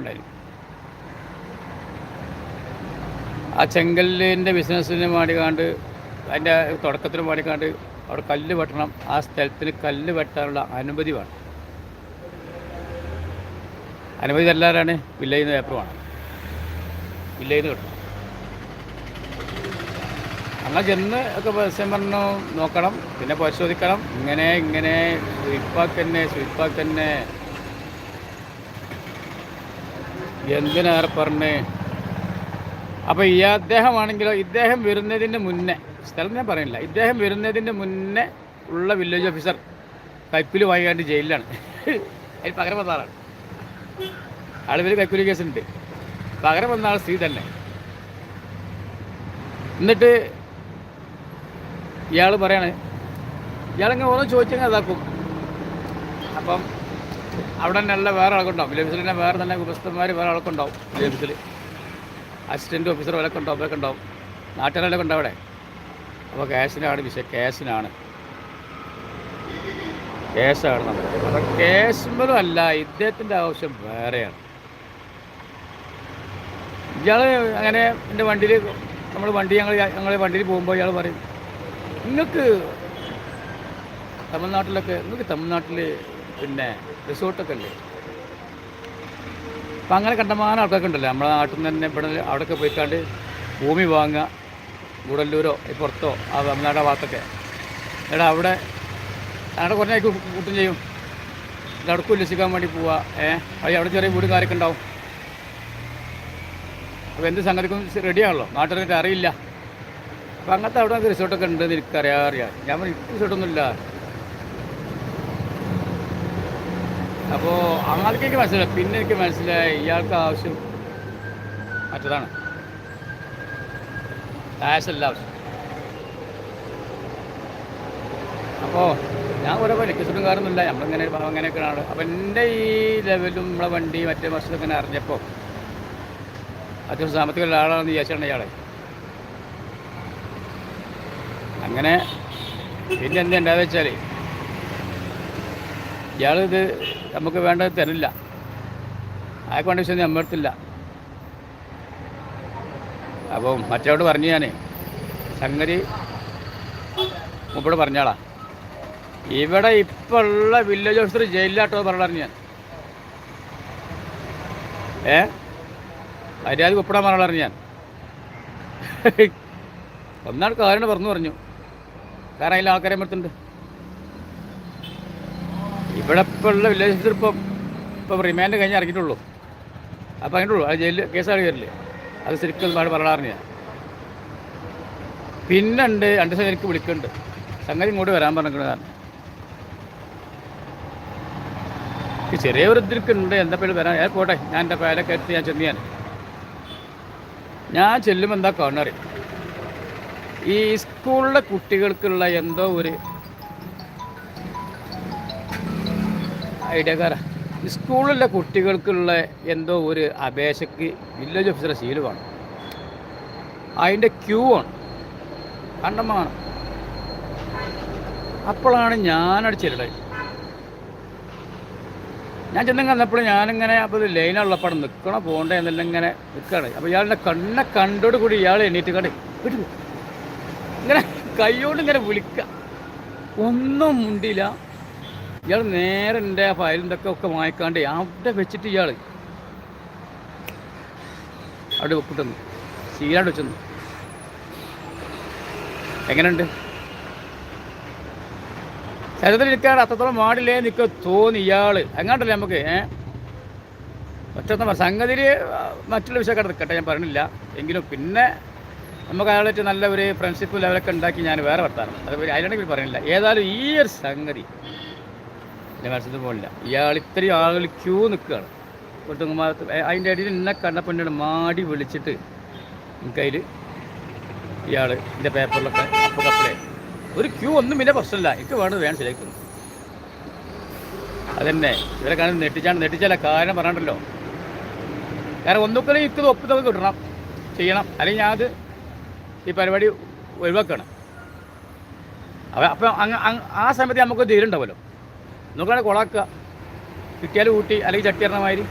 ഉണ്ടായിരുന്നു. ആ ചെങ്കല്ലിന്റെ ബിസിനസ്സിന് വേണ്ടി കണ്ട് അതിന്റെ തുടക്കത്തിന് വേണ്ടി കണ്ട് അവിടെ കല്ല് വെട്ടണം. ആ സ്ഥലത്തിന് കല്ല് വെട്ടാനുള്ള അനുമതി വേണം. അനുമതി എല്ലാവരാണ് വില്ലേജിൽ നിന്ന് പേപ്പർ വേണം. വില്ലേജിൽ നിന്ന് കിട്ടണം അങ്ങനെ ചെന്ന് ഒക്കെ പരസ്യം പറഞ്ഞു നോക്കണം പിന്നെ പരിശോധിക്കണം. ഇങ്ങനെ ഇങ്ങനെ സ്വീപ്പാക്ക് തന്നെ സ്വീപ്പാക്ക് തന്നെ എന്തിനേറെ പറഞ്ഞേ? അപ്പോൾ ഈ അദ്ദേഹമാണെങ്കിലോ ഇദ്ദേഹം വരുന്നതിന് മുന്നേ സ്ഥലം ഞാൻ പറയുന്നില്ല ഇദ്ദേഹം വരുന്നതിന് മുന്നേ ഉള്ള വില്ലേജ് ഓഫീസർ കൈപ്പിൽ വാങ്ങിക്കാണ്ട് ജയിലിലാണ്. അതിൽ പകരം വന്ന ആളാണ്. പേര് കൈക്കൂലി കേസുണ്ട്. പകരം വന്ന ആൾ സ്ത്രീ തന്നെ. എന്നിട്ട് ഇയാൾ പറയാണ് ഇയാളിങ്ങനെ ഓരോ ചോദിച്ചെങ്കിൽ അതാക്കും. അപ്പം അവിടെ നല്ല വേറെ ആൾക്കുണ്ടാവും. വില്ലേജ് തന്നെ വേറെ തന്നെ ഉപസ്ഥന്മാർ വേറെ ആൾക്കുണ്ടാവും. വില്ലേജ് അസിസ്റ്റന്റ് ഓഫീസർ വിലക്ക് ഉണ്ടാവും അവരൊക്കെ ഉണ്ടാവും. നാട്ടുകാരൊക്കെ ഉണ്ടാവും അവിടെ? അപ്പോൾ ക്യാഷിനാണ് വിഷയം. ക്യാഷിനാണ് കേസാണ് നമ്മൾ അപ്പം കേസുമ്പോഴും അല്ല ഇദ്ദേഹത്തിന്റെ ആവശ്യം വേറെയാണ്. ഇയാൾ അങ്ങനെ എന്റെ വണ്ടിയിൽ നമ്മൾ വണ്ടി ഞങ്ങൾ ഞങ്ങൾ വണ്ടിയിൽ പോകുമ്പോൾ ഇയാൾ പറയും നിങ്ങൾക്ക് തമിഴ്നാട്ടിലൊക്കെ നിങ്ങൾക്ക് തമിഴ്നാട്ടിൽ പിന്നെ റിസോർട്ടൊക്കെ അല്ലേ അപ്പം അങ്ങനെ കണ്ടമാനം ആൾക്കാർക്ക് ഉണ്ടല്ലോ നമ്മളെ നാട്ടിൽ നിന്ന് തന്നെ ഇവിടെ അവിടെയൊക്കെ പോയിക്കാണ്ട് ഭൂമി വാങ്ങുക ഗുഡല്ലൂരോ പുറത്തോ ആ തമിഴ്നാട് ഭാഗത്തൊക്കെ. എടാ അവിടെ അവിടെ കുറേ കൂട്ടും ചെയ്യും. അവിടെ ഉല്ലസിക്കാൻ വേണ്ടി പോവുക ഏഹ് അത് അവിടെ ചെറിയ വീട് കാര്യമൊക്കെ ഉണ്ടാവും. അപ്പോൾ എന്ത് സംഗതിക്കും റെഡിയാണല്ലോ. നാട്ടിലൊക്കെ അറിയില്ല. അപ്പം അങ്ങനത്തെ അവിടെ റിസോർട്ടൊക്കെ ഉണ്ടെന്ന് എനിക്ക് അറിയാം. അറിയാം ഞാൻ റിസോർട്ടൊന്നുമില്ല. അപ്പോൾ ആൾക്കൊക്കെ മനസ്സിലായി. പിന്നെ എനിക്ക് മനസ്സിലായി ഇയാൾക്ക് ആവശ്യം മറ്റതാണ്. കാശല്ല ആവശ്യം. അപ്പോൾ ഞാൻ ഓരോ ലിക്കസും കാരണമൊന്നുമില്ല നമ്മളിങ്ങനെ അങ്ങനെയൊക്കെയാണ് അപ്പം എന്റെ ഈ ലെവലും നമ്മളെ വണ്ടി മറ്റേ വർഷത്തിൽ ഇങ്ങനെ അറിഞ്ഞപ്പോൾ അത്യാവശ്യം സാമ്പത്തിക ഒരാളാണെന്ന് വിചാരിച്ചാണ് ഇയാളെ. അങ്ങനെ പിന്നെ എന്താ ഉണ്ടാകുക വെച്ചാൽ ഇയാളിത് നമുക്ക് വേണ്ടത് തരില്ല. ആ കണ്ടീഷൻ നമ്മടുത്തില്ല അപ്പോൾ മറ്റോട് പറഞ്ഞു ഞാൻ സംഗതി മുമ്പോട് പറഞ്ഞാളാ ഇവിടെ ഇപ്പോൾ ഉള്ള വില്ലേജ് ഓഫീസർ ജയിലിലാട്ടോ പറഞ്ഞു ഞാൻ. ഏ? മര്യാദ ഒപ്പിടാൻ പറഞ്ഞു ഞാൻ. ഒന്നാൾ കാരണം പറഞ്ഞു പറഞ്ഞു. കാരണം അതിൽ ആൾക്കാരെ മറ്റുണ്ട് ഇവിടെ ഇപ്പോൾ ഉള്ള വില്ലേജ് ഓഫീസർ ഇപ്പം ഇപ്പം റിമാൻഡ് കഴിഞ്ഞ് ഇറങ്ങിയിട്ടുള്ളൂ. അപ്പം അങ്ങനെയുള്ളൂ അത് ജയിലിൽ കേസാണ് കയറില്ലേ അത് ശരിക്കും ഒരുപാട് പിന്നെ ഉണ്ട് രണ്ട് ദിവസം എനിക്ക് വിളിക്കുന്നുണ്ട് സംഗതി ഇങ്ങോട്ട് വരാൻ പറഞ്ഞിരിക്കുന്നതാണ് ചെറിയ ഒരു എന്താ പേര് വരാൻ? ഞാൻ പോട്ടെ. ഞാൻ എന്റെ പേരൊക്കെ കയറ്റി ഞാൻ ചെന്ന് ഞാൻ. ഞാൻ ചെല്ലുമ്പോൾ എന്താ കാണാറ്? ഈ സ്കൂളിലെ കുട്ടികൾക്കുള്ള എന്തോ ഒരു ഐഡിയക്കാരാ. സ്കൂളിലെ കുട്ടികൾക്കുള്ള എന്തോ ഒരു അപേക്ഷയ്ക്ക് വില്ലേജ് ഓഫീസറെ ശീലമാണ് അതിന്റെ ക്യൂ ആണ് കണ്ടമാണ് അപ്പോഴാണ് ഞാനവിടെ ചെല്ലുന്നത്. ഞാൻ ചെന്ന് കന്നപ്പോൾ ഞാനിങ്ങനെ അപ്പോൾ ഇത് ലൈനുള്ളപ്പോൾ നിൽക്കണോ പോകണ്ടേ എന്നെല്ലാം ഇങ്ങനെ നിൽക്കുകയാണ് അപ്പോൾ ഇയാളുടെ കണ്ണെ കണ്ടോട് കൂടി ഇയാൾ എണീറ്റ് കണ്ടേ ഇങ്ങനെ കൈയോട് ഇങ്ങനെ വിളിക്കുക ഒന്നും മുണ്ടില്ല. ഇയാൾ നേരെ എന്റെ ആ ഫയലും ഇതൊക്കെ ഒക്കെ വാങ്ങിക്കാണ്ട് അവിടെ വെച്ചിട്ട് ഇയാൾ അവിടെ വെക്കിട്ടെന്നു ശീലാണ്ട് വെച്ചെന്നു. എങ്ങനെയുണ്ട്? ശരീരത്തിൽ നിൽക്കാൻ അത്രത്തോളം മാടില്ലേ നിൽക്ക തോന്നി ഇയാൾ എങ്ങാണ്ടല്ലേ നമുക്ക് ഏഹ് ഒറ്റ സംഗതിയിൽ മറ്റുള്ള വിഷയമൊക്കെ നിൽക്കട്ടെ ഞാൻ പറഞ്ഞില്ല. എങ്കിലും പിന്നെ നമുക്ക് അയാളായിട്ട് നല്ല ഒരു ഫ്രണ്ട്ഷിപ്പ് ലെവലൊക്കെ ഉണ്ടാക്കി ഞാൻ വേറെ വർത്താനം. അത് അതിലാണെങ്കിൽ പറയുന്നില്ല ഏതായാലും ഈ ഒരു സംഗതി എന്റെ മനസ്സിൽ പോലില്ല ഇയാൾ ഇത്രയും ആളുകൾ ക്യൂ നിൽക്കുകയാണ്. കൊട്ടുങ്ങുമാരത്ത് അതിന്റെ ഇടയിൽ എന്നെ കണ്ടപ്പോൾ എന്നോട് മാടി വിളിച്ചിട്ട് എനിക്കതിൽ ഇയാൾ ഇതിന്റെ പേപ്പറിലൊക്കെ അപ്പോൾ ഒരു ക്യൂ ഒന്നും പിന്നെ പ്രശ്നമില്ല. എനിക്ക് വേണ്ടത് വേണം ശരിയാക്കുന്നു അതന്നെ. ഇവരെ കാണുന്നത് നെട്ടിച്ചാണ് നെട്ടിച്ചല്ല കാരണം പറഞ്ഞിട്ടല്ലോ. കാരണം ഒന്നുക്കലും എനിക്ക് നമുക്ക് കിട്ടണം. ചെയ്യണം. അല്ലെങ്കിൽ ഞാനത് ഈ പരിപാടി ഒഴിവാക്കണം അപ്പം അപ്പം ആ സമയത്ത് നമുക്ക് ധീരം ഉണ്ടാവുമല്ലോ. നോക്കുകയാണെങ്കിൽ കൊളാക്കുക. കിട്ടിയാൽ കൂട്ടി അല്ലെങ്കിൽ ചട്ടി ഇറങ്ങുന്ന മാതിരി.